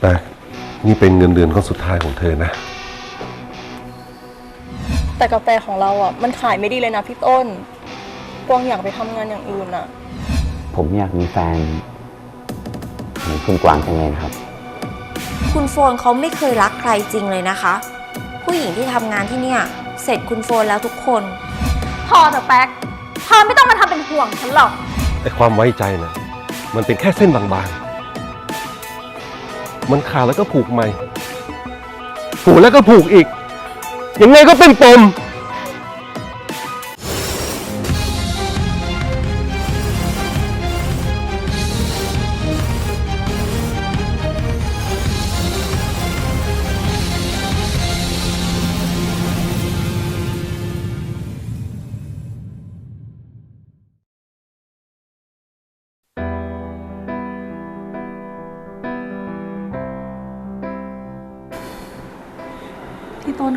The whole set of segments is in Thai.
แต่นี่เป็นเงินเดือนก้อนสุดท้ายของเธอนะ แต่กาแฟของเราอะมันขายไม่ดีเลยนะพี่ต้นกวางอยากไปทำงานอย่างอื่นอะ ผมอยากมีแฟนเหมือนคุณกวางจังเลยนะครับ คุณโฟนเขาไม่เคยรักใครจริงเลยนะคะ ผู้หญิงที่ทำงานที่เนี่ย เสร็จคุณโฟนแล้วทุกคน พอเถอะแป๊กเธอไม่ต้องมาทำเป็นห่วงฉันหรอก ไอ้ความไว้ใจนะมันเป็นแค่เส้นบางๆ มันขาดแล้วก็ผูกใหม่ผูกแล้วก็ผูกอีกยังไงก็เป็นปม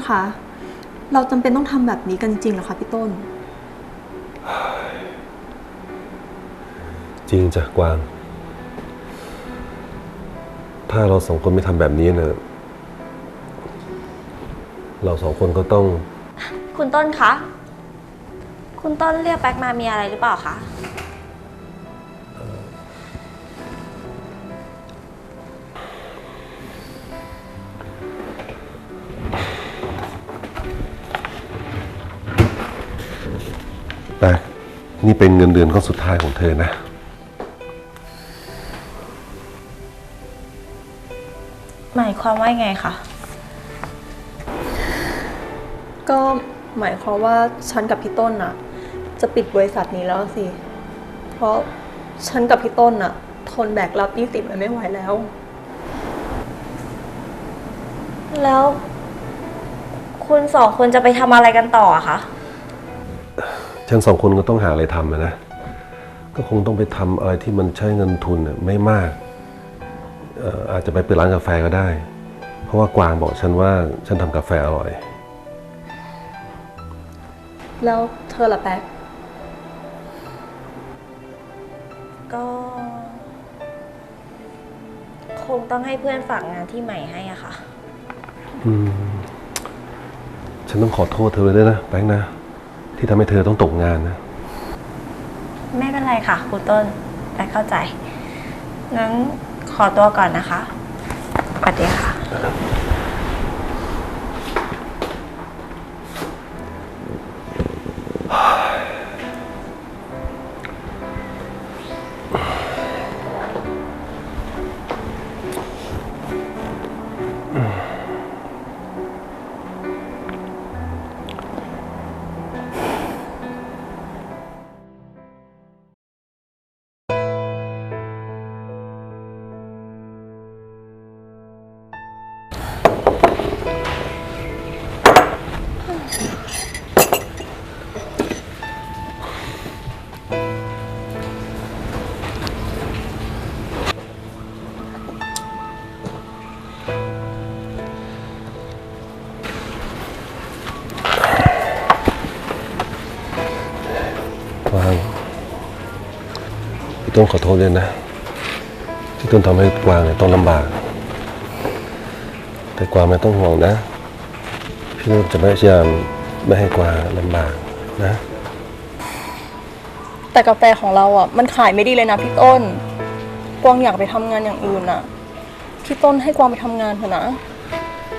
คะ เราจำเป็นต้องทำแบบนี้กันจริงเหรอคะพี่ต้น จริงจ้ะกวาง ถ้าเราสองคนไม่ทำแบบนี้เนะเราสองคนก็ต้อง คุณต้นคะ คุณต้นเรียกแป๊กมามีอะไรหรือเปล่าคะ นี่เป็นเงินเดือนก้อนสุดท้ายของเธอนะ หมายความว่าไงคะ ก็หมายความว่าฉันกับพี่ต้นน่ะ จะปิดบริษัทนี้แล้วสิ เพราะฉันกับพี่ต้นน่ะ ทนแบกรับหนี้สินมันไม่ไหวแล้ว แล้ว คุณสองคนจะไปทำอะไรกันต่ออะคะ ฉันสองคนก็ต้องหาอะไรทำอะนะ ก็คงต้องไปทำอะไรที่มันใช้เงินทุนน่ะไม่มากเอ่ออาจจะไปเปิดร้านกาแฟก็ได้ เพราะว่ากวางบอกฉันว่าฉันทำกาแฟอร่อย แล้วเธอล่ะแป๊กก็ คงต้องให้เพื่อนฝากงานที่ใหม่ให้อะค่ะฉันต้องขอโทษเธอเลยด้วยนะแบงค์นะ ที่ทำให้เธอต้องตกงานนะ ไม่เป็นไรค่ะครูต้นแต่เข้าใจ งั้นขอตัวก่อนนะคะสวัสดีค่ะ พี่ต้นขอโทษด้วยนะ ที่ต้นทำให้กวางเนี่ยต้องลำบาก แต่กวางไม่ต้องห่วงนะพี่ต้นจะพยายามไม่ให้กวางลำบากนะ แต่กาแฟของเราอะ มันขายไม่ดีเลยนะพี่ต้น กวางอยากไปทำงานอย่างอื่นอะ พี่ต้นให้กวางไปทำงานเถอะนะ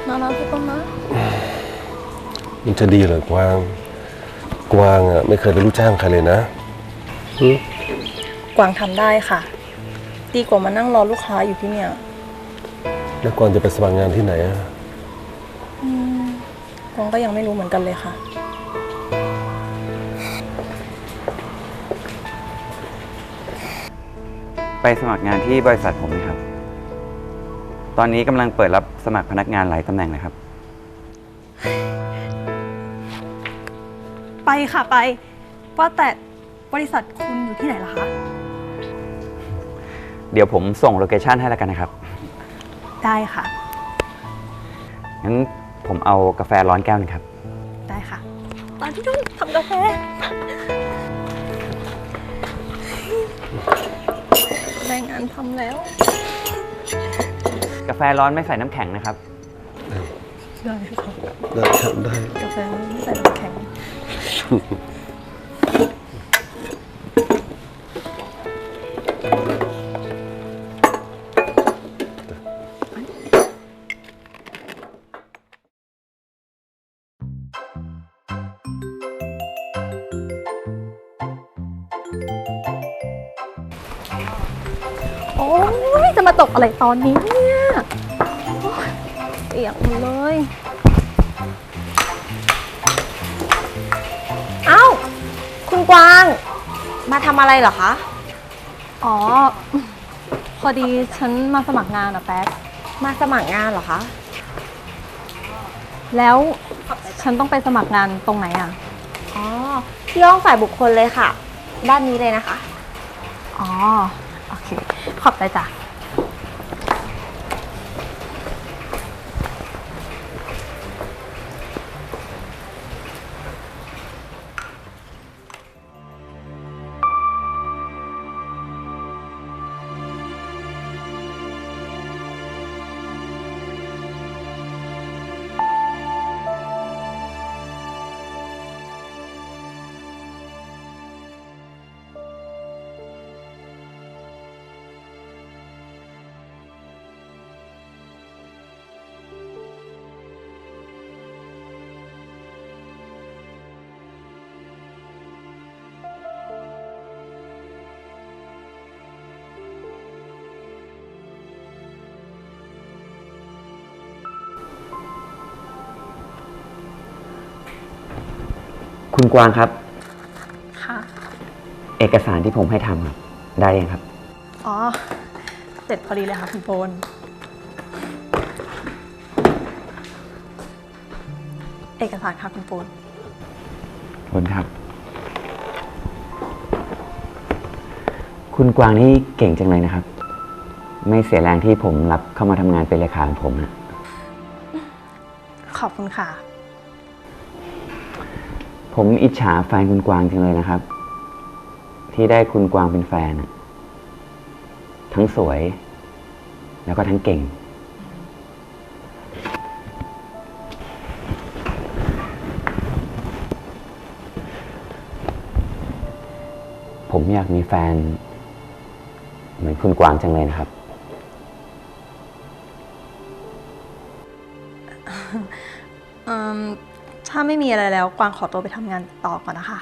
นะนะพี่ต้นนะ มันจะดีเหรอกวาง กวางอะไม่เคยเป็นลูกจ้างใครเลยนะหึ กวางทำได้ค่ะ ดีกว่ามานั่งรอลูกค้าอยู่ที่เนี่ย แล้วกวางจะไปสมัครงานที่ไหนอะกวางก็ยังไม่รู้เหมือนกันเลยค่ะ ไปสมัครงานที่บริษัทผมนะครับ ตอนนี้กำลังเปิดรับสมัครพนักงานหลายตำแหน่งนะครับ ไปค่ะไป ว่าแต่บริษัทคุณอยู่ที่ไหนล่ะคะ เดี๋ยวผมส่งโลเคชันให้แล้วกันนะครับ ได้ค่ะ งั้นผมเอากาแฟร้อนแก้วหนึงครับ ได้ค่ะ ตอนที่ต้องทำกาแฟได้งานทำแล้ว กาแฟร้อนไม่ใส่น้ำแข็งนะครับ ได้ค่ะได้ครับได้ กาแฟไม่ใส่น้ำแข็ง มาตกอะไรตอนนี้เนี่ยโอ๊ยเปียกหมดเลย เอ้า คุณกวาง มาทำอะไรเหรอคะ อ๋อ พอดีฉันมาสมัครงานอะแป๊กมาสมัครงานเหรอคะ แล้วฉันต้องไปสมัครงานตรงไหนอะอ๋อ ที่ห้องฝ่ายบุคคลเลยค่ะ ด้านนี้เลยนะคะ อ๋อ โอเค ขอบใจจ้ะ คุณกวางครับ ค่ะ เอกสารที่ผมให้ทำครับได้ยังครับ อ๋อ เสร็จพอดีเลยค่ะคุณโฟนเอกสารค่ะคุณโฟนขอบคุณครับ คุณกวางนี่เก่งจังเลยนะครับ ไม่เสียแรงที่ผมรับเข้ามาทำงานเป็นเลขาของผมนะขอบคุณค่ะ ผมอิจฉาแฟนคุณกวางจังเลยนะครับ ที่ได้คุณกวางเป็นแฟนอะทั้งสวย แล้วก็ทั้งเก่ง ผมอยากมีแฟน เหมือนคุณกวางจังเลยนะครับ มีอะไรแล้วกวางขอตัวไปทำงานต่อก่อนนะคะ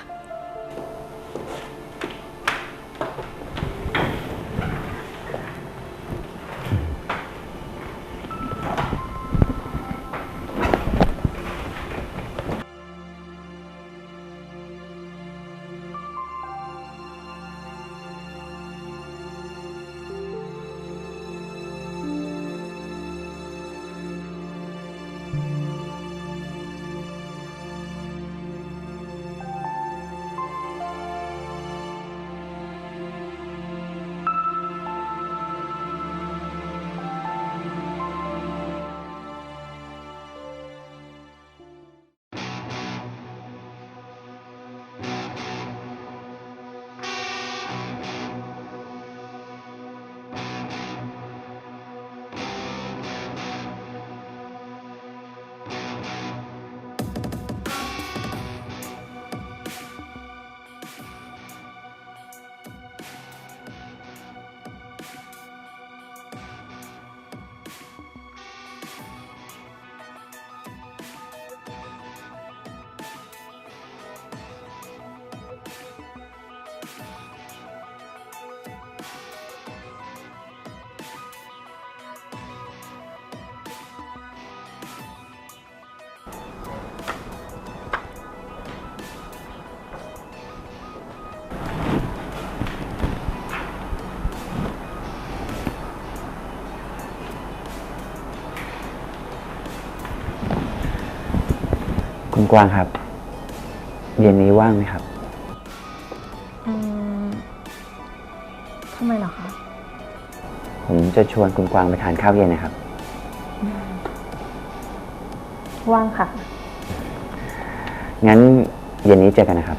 คุณกวางครับ เย็นนี้ว่างไหมครับ อืมทำไมเหรอคะ ผมจะชวนคุณกวางไปทานข้าวเย็นนะครับ ว่างค่ะ งั้นเย็นนี้เจอกันนะครับ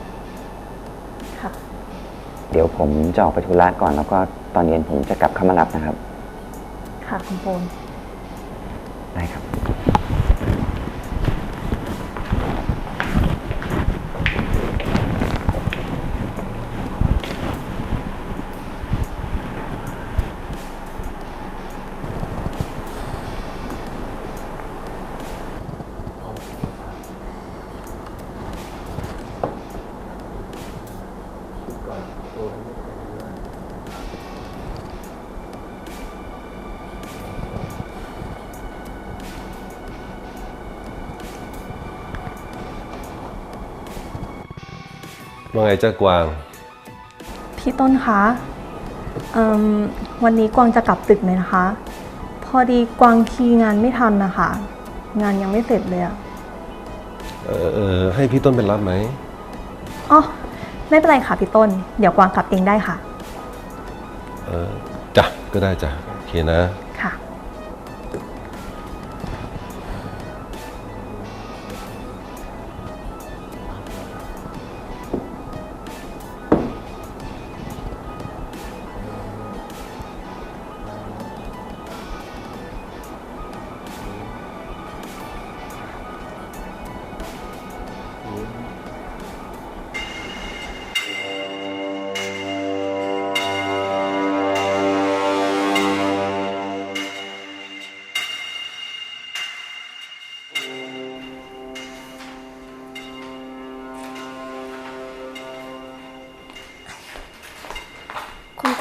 ค่ะ เดี๋ยวผมจะออกไปธุระก่อนแล้วก็ตอนเย็นผมจะกลับเข้ามารับนะครับ ค่ะ คุณโฟน ว่าไงจ้ากวาง พี่ต้นคะเอิ่มวันนี้กวางจะกลับตึกไหมนะคะ พอดีกวางคีย์งานไม่ทันนะคะ งานยังไม่เสร็จเลยอะเออเออให้พี่ต้นเป็นรับไหม อ๋อไม่เป็นไรค่ะพี่ต้น เดี๋ยวกวางกลับเองได้ค่ะ เออจ้ะก็ได้จ้ะโอเคนะ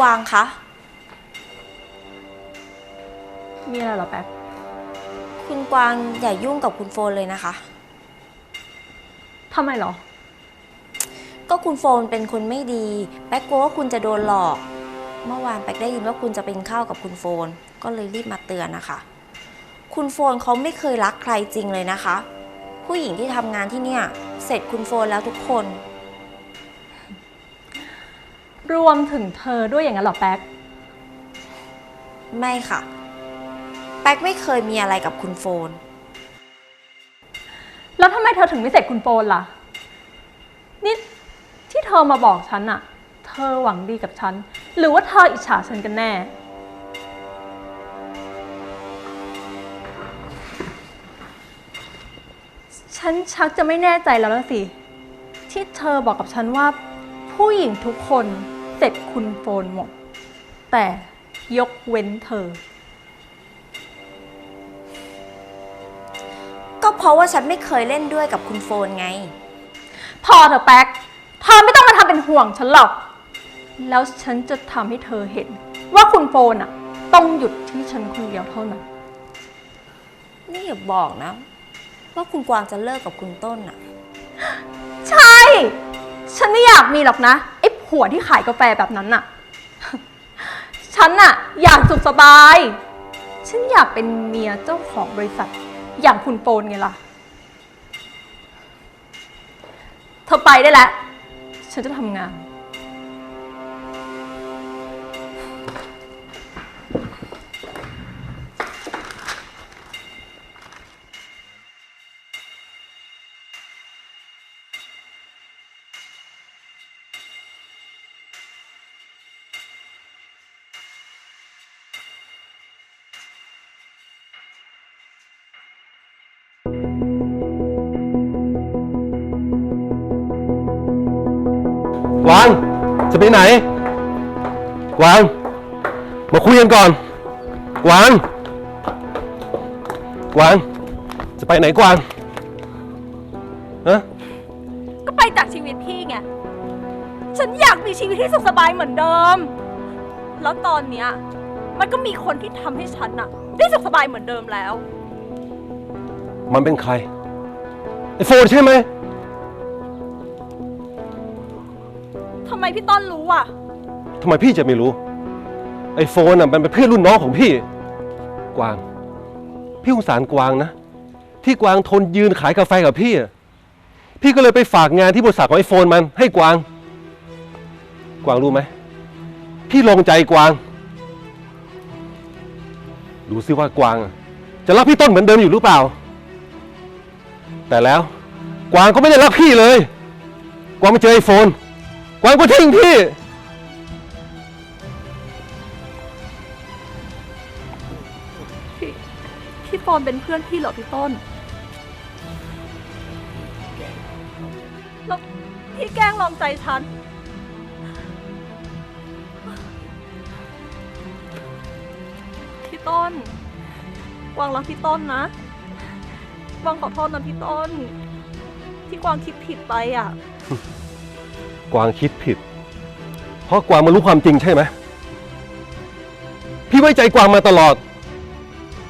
กวางคะ มีอะไรเหรอแป๊บ คุณกวางอย่ายุ่งกับคุณโฟนเลยนะคะ ทำไมเหรอ ก็คุณโฟนเป็นคนไม่ดี แป๊กกลัวว่าคุณจะโดนหลอก เมื่อวานแป๊กได้ยินว่าคุณจะเป็นข้าวกับคุณโฟน ก็เลยรีบมาเตือนนะคะ คุณโฟนเขาไม่เคยรักใครจริงเลยนะคะ ผู้หญิงที่ทำงานที่เนี่ย เสร็จคุณโฟนแล้วทุกคน รวมถึงเธอด้วยอย่างนั้นเหรอแป๊ก ไม่ค่ะ แป๊กไม่เคยมีอะไรกับคุณโฟน แล้วทำไมเธอถึงไม่เสร็จคุณโฟนล่ะ นี่ที่เธอมาบอกฉันอะเธอหวังดีกับฉัน หรือว่าเธออิจฉาฉันกันแน่ ฉันชักจะไม่แน่ใจแล้วละสิ ที่เธอบอกกับฉันว่าผู้หญิงทุกคน เสร็จคุณโฟนหมด แต่ยกเว้นเธอ ก็เพราะว่าฉันไม่เคยเล่นด้วยกับคุณโฟนไง พอเถอะแป๊กเธอไม่ต้องมาทำเป็นห่วงฉันหรอก แล้วฉันจะทำให้เธอเห็น ว่าคุณโฟนอะต้องหยุดที่ฉันคนเดียวเท่านั้น นี่อย่าบอกนะ ว่าคุณกวางจะเลิกกับคุณต้นอะใช่ ฉันไม่อยากมีหรอกนะไอ้ ผัวที่ขายกาแฟแบบนั้นน่ะ ฉันน่ะ อยากสุขสบาย ฉันอยากเป็นเมียเจ้าของบริษัท อย่างคุณโฟนไงล่ะ เธอไปได้แล้ว ฉันจะทำงาน วาง จะไปไหน กวาง มาคุยกันก่อน กวาง กวาง จะไปไหนกวางฮะก็ไปจากชีวิตพี่ไง ฉันอยากมีชีวิตที่สุขสบายเหมือนเดิม แล้วตอนเนี้ยมันก็มีคนที่ทำให้ฉันอะได้สุขสบายเหมือนเดิมแล้ว มันเป็นใครไอโฟนใช่ไหม ทำไมพี่ต้นรู้อะ ทำไมพี่จะไม่รู้ ไอ้โฟนอะมันเป็นเพื่อนรุ่นน้องของพี่ กวาง พี่สงสารกวางนะ ที่กวางทนยืนขายกาแฟกับพี่อะพี่ก็เลยไปฝากงานที่บริษัทของไอ้โฟนมันให้กวาง กวางรู้ไหม พี่ลงใจกวาง ดูซิว่ากวางอะจะรักพี่ต้นเหมือนเดิมอยู่หรือเปล่า แต่แล้ว กวางก็ไม่ได้รักพี่เลย กวางไปเจอไอ้โฟน กวางก็ทิ้งพี่ พี่พี่ฟอนเป็นเพื่อนพี่เหรอพี่ต้น แล้วพี่แกล้งลองใจฉัน พี่ต้นกวางรักพี่ต้นนะกวางขอโทษนะพี่ต้น ที่กวางคิดผิดไปอะ กวางคิดผิด เพราะกวางมารู้ความจริงใช่ไหมพี่ไว้ใจกวางมาตลอด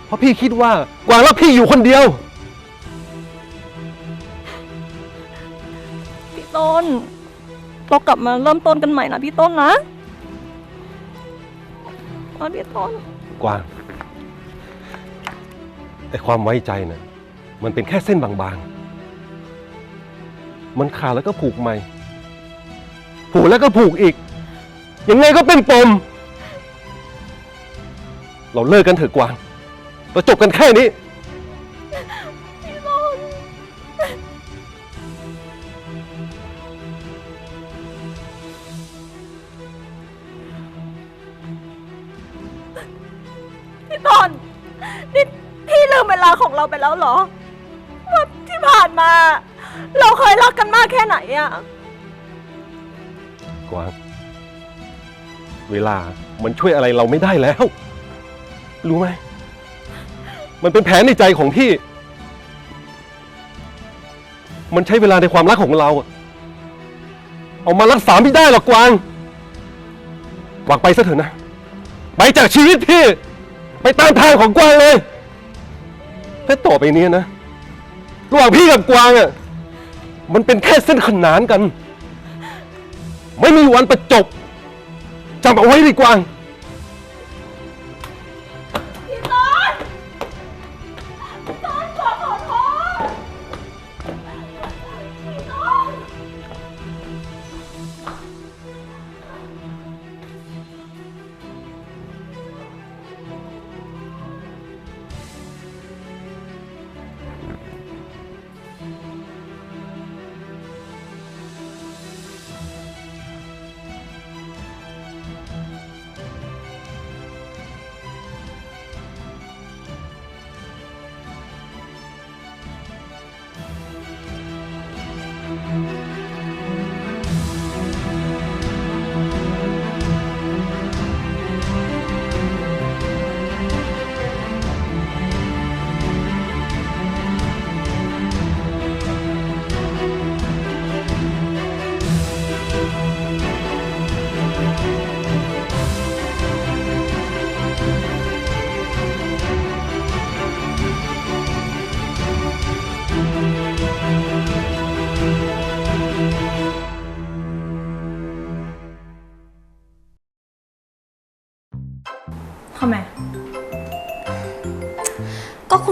เพราะพี่คิดว่ากวางรักพี่อยู่คนเดียว พี่ต้นเรากลับมาเริ่มต้นกันใหม่นะพี่ต้นนะนะพี่ต้น กวางไอความไว้ใจเนี่ยมันเป็นแค่เส้นบางๆ มันขาดแล้วก็ผูกใหม่ ผูกแล้วก็ผูกอีก ยังไงก็เป็นปม เราเลิกกันเถอะกวางเราจบกันแค่นี้ พี่ต้นนี่พี่ลืมเวลาของเราไปแล้วเหรอ ว่าที่ผ่านมา เราเคยรักกันมากแค่ไหนอะ กวาเวลามันช่วยอะไรเราไม่ได้แล้ว รู้ไหม มันเป็นแผลในใจของพี่ มันใช้เวลาในความรักของเรา เอามารักษาไม่ได้หรอกกวางกวางไปซะเถอะนะ ไปจากชีวิตพี่ ไปตามทางของกวางเลยถ้าต่อไปนี้นะ ระหว่างพี่กับกวางอะมันเป็นแค่เส้นขนานกัน ไม่มีวันประจบจำเอาไว้ดีกว่า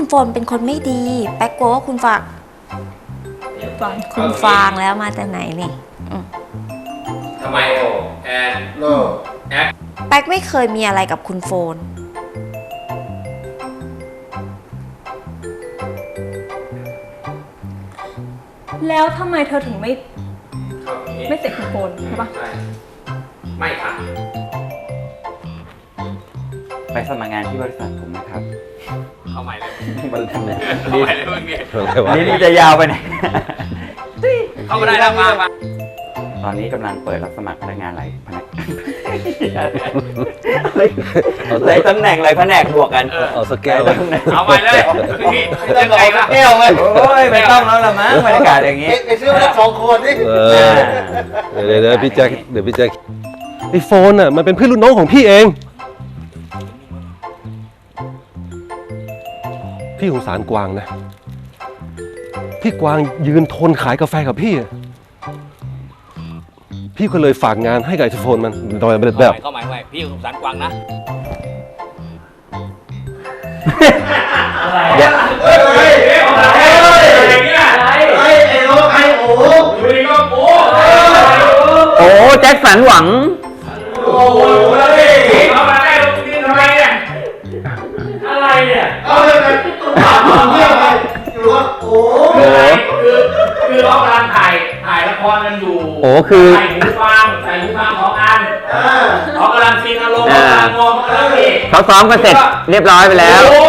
ก็คุณโฟนเป็นคนไม่ดี แป๊กกลัวว่าคุณฝากฟังคุณฟางแล้วมาแต่ไหนนี่อืมทำไมโอแอนโลแอคแป๊กไม่เคยมีอะไรกับคุณโฟน แล้วทำไมเธอถึงไม่เข้าเอไม่เสร็จคุณโฟนใช่ปะใช่ไม่ค่ะไปสมัครงานที่บริษัทผมนะครับ เข้าใหม่เลยบริษัทเลยเข้าใหม่เลยมึงเนี่ยอะไรวะนี่นี่จะยาวไปไหน เข้ามาได้แล้วมามาตอนนี้กำลังเปิดรับสมัครพนักงานหลายแผนกหลายตำแหน่งหลายแผนกบวกกันเอาสแกนหเลลายยตำแหน่งเอาใหม่เลยนี่ยังไงครับแก้วเลยโอ้ยไม่ต้องแล้วละมั้งบรรยากาศอย่างนี้ไอ้ซื้อมาได้สองคนนี่เออเดี๋ยวเดี๋ยวพี่แจ็คเดี๋ยวพี่แจ็คไอโฟนอะมันเป็นเพื่อนรุ่นน้องของพี่เอง พี่สงสารกวางนะ พี่กวางยืนทนขายกาแฟกับพี่อะพี่ก็เลยฝากงานให้กับไอโฟนมันโดยแบบเข้าใหม่เข้าใหม่พี่สงสารกวางนะเดี๋ยวเฮ้ยเฮ้ยเฮ้ยอะไรเนี่ยไอ้ไอ้โลไอ้โอ้อยู่ดีก็โอ้โอ้แจ็คสันหวัง คือ ใส่หูฟังใส่หูฟังของอันอ่าเขากำลังซีนอารมณ์กำลังงงกำลังนี่เขาซ้อมกันเสร็จเรียบร้อยไปแล้ว โอ้